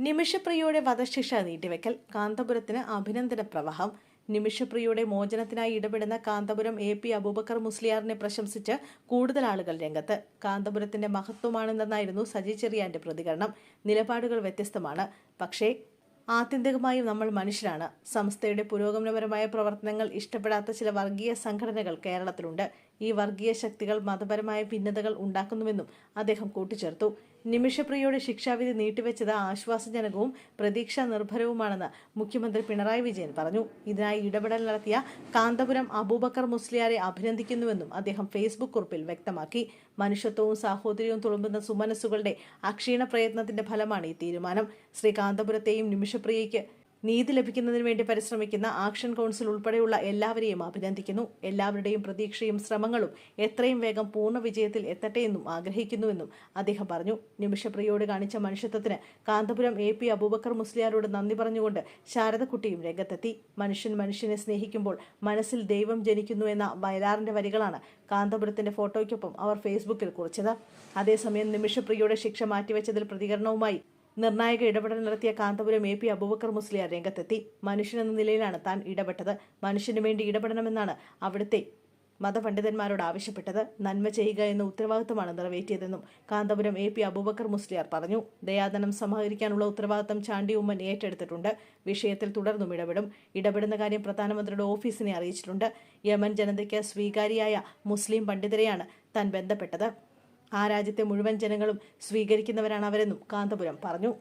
നിമിഷപ്രിയയുടെ വധശിക്ഷ നീട്ടിവെക്കൽ കാന്തപുരത്തിന് അഭിനന്ദന പ്രവാഹം. നിമിഷപ്രിയയുടെ മോചനത്തിനായി ഇടപെടുന്ന കാന്തപുരം എ പി അബൂബക്കർ മുസ്ലിയാറിനെ പ്രശംസിച്ച് കൂടുതൽ ആളുകൾ രംഗത്ത്. കാന്തപുരത്തിന്റെ മഹത്വമാണെന്നായിരുന്നു സജി ചെറിയാന്റെ പ്രതികരണം. നിലപാടുകൾ വ്യത്യസ്തമാണ്. പക്ഷേ ആത്യന്തികമായും നമ്മൾ മനുഷ്യരാണ്. സംസ്ഥയുടെ പുരോഗമനപരമായ പ്രവർത്തനങ്ങൾ ഇഷ്ടപ്പെടാത്ത ചില വർഗീയ സംഘടനകൾ കേരളത്തിലുണ്ട്. ഈ വർഗീയ ശക്തികൾ മതപരമായ ഭിന്നതകൾ ഉണ്ടാക്കുന്നുവെന്നും അദ്ദേഹം കൂട്ടിച്ചേർത്തു. നിമിഷപ്രിയയുടെ ശിക്ഷാവിധി നീട്ടിവെച്ചത് ആശ്വാസജനകവും പ്രതീക്ഷാ നിർഭരവുമാണെന്ന് മുഖ്യമന്ത്രി പിണറായി വിജയൻ പറഞ്ഞു. ഇതിനായി ഇടപെടൽ നടത്തിയ കാന്തപുരം അബൂബക്കർ മുസ്ലിയാരെ അഭിനന്ദിക്കുന്നുവെന്നും അദ്ദേഹം ഫേസ്ബുക്ക് കുറിപ്പിൽ വ്യക്തമാക്കി. മനുഷ്യത്വവും സാഹോദര്യവും തുളുമ്പുന്ന സുമനസ്സുകളുടെ അക്ഷീണ പ്രയത്നത്തിന്റെ ഫലമാണ് ഈ തീരുമാനം. ശ്രീ കാന്തപുരത്തെയും നിമിഷപ്രിയയ്ക്ക് നീതി ലഭിക്കുന്നതിന് വേണ്ടി പരിശ്രമിക്കുന്ന ആക്ഷൻ കൗൺസിൽ ഉൾപ്പെടെയുള്ള എല്ലാവരെയും അഭിനന്ദിക്കുന്നു. എല്ലാവരുടെയും പ്രതീക്ഷയും ശ്രമങ്ങളും എത്രയും വേഗം പൂർണ വിജയത്തിൽ എത്തട്ടെ എന്നും ആഗ്രഹിക്കുന്നുവെന്നും അദ്ദേഹം പറഞ്ഞു. നിമിഷപ്രിയോട് കാണിച്ച മനുഷ്യത്വത്തിന് കാന്തപുരം എ പി അബൂബക്കർ മുസ്ലിയാരോട് നന്ദി പറഞ്ഞുകൊണ്ട് ശാരദക്കുട്ടിയും രംഗത്തെത്തി. മനുഷ്യൻ മനുഷ്യനെ സ്നേഹിക്കുമ്പോൾ മനസ്സിൽ ദൈവം ജനിക്കുന്നു എന്ന വയലാറിന്റെ വരികളാണ് കാന്തപുരത്തിന്റെ ഫോട്ടോയ്ക്കൊപ്പം അവർ ഫേസ്ബുക്കിൽ കുറിച്ചത്. അതേസമയം നിമിഷപ്രിയയുടെ ശിക്ഷ മാറ്റിവെച്ചതിൽ പ്രതികരണവുമായി നിർണായക ഇടപെടൽ നടത്തിയ കാന്തപുരം എ പി അബൂബക്കർ മുസ്ലിയാർ രംഗത്തെത്തി. മനുഷ്യനെന്ന നിലയിലാണ് താൻ ഇടപെട്ടത്. മനുഷ്യനു വേണ്ടി ഇടപെടണമെന്നാണ് അവിടുത്തെ മതപണ്ഡിതന്മാരോട് ആവശ്യപ്പെട്ടത്. നന്മ ചെയ്യുക എന്ന ഉത്തരവാദിത്തമാണ് നിറവേറ്റിയതെന്നും കാന്തപുരം എ പി അബൂബക്കർ മുസ്ലിയാർ പറഞ്ഞു. ദയാദനം സമാഹരിക്കാനുള്ള ഉത്തരവാദിത്തം ചാണ്ടി ഉമ്മൻ ഏറ്റെടുത്തിട്ടുണ്ട്. വിഷയത്തിൽ തുടർന്നും ഇടപെടും. ഇടപെടുന്ന കാര്യം പ്രധാനമന്ത്രിയുടെ ഓഫീസിനെ അറിയിച്ചിട്ടുണ്ട്. യമൻ ജനതയ്ക്ക് സ്വീകാര്യയായ മുസ്ലിം പണ്ഡിതരെയാണ് താൻ ബന്ധപ്പെട്ടത്. ആ രാജ്യത്തെ മുഴുവൻ ജനങ്ങളും സ്വീകരിക്കുന്നവരാണ് അവരെന്നും കാന്തപുരം പറഞ്ഞു.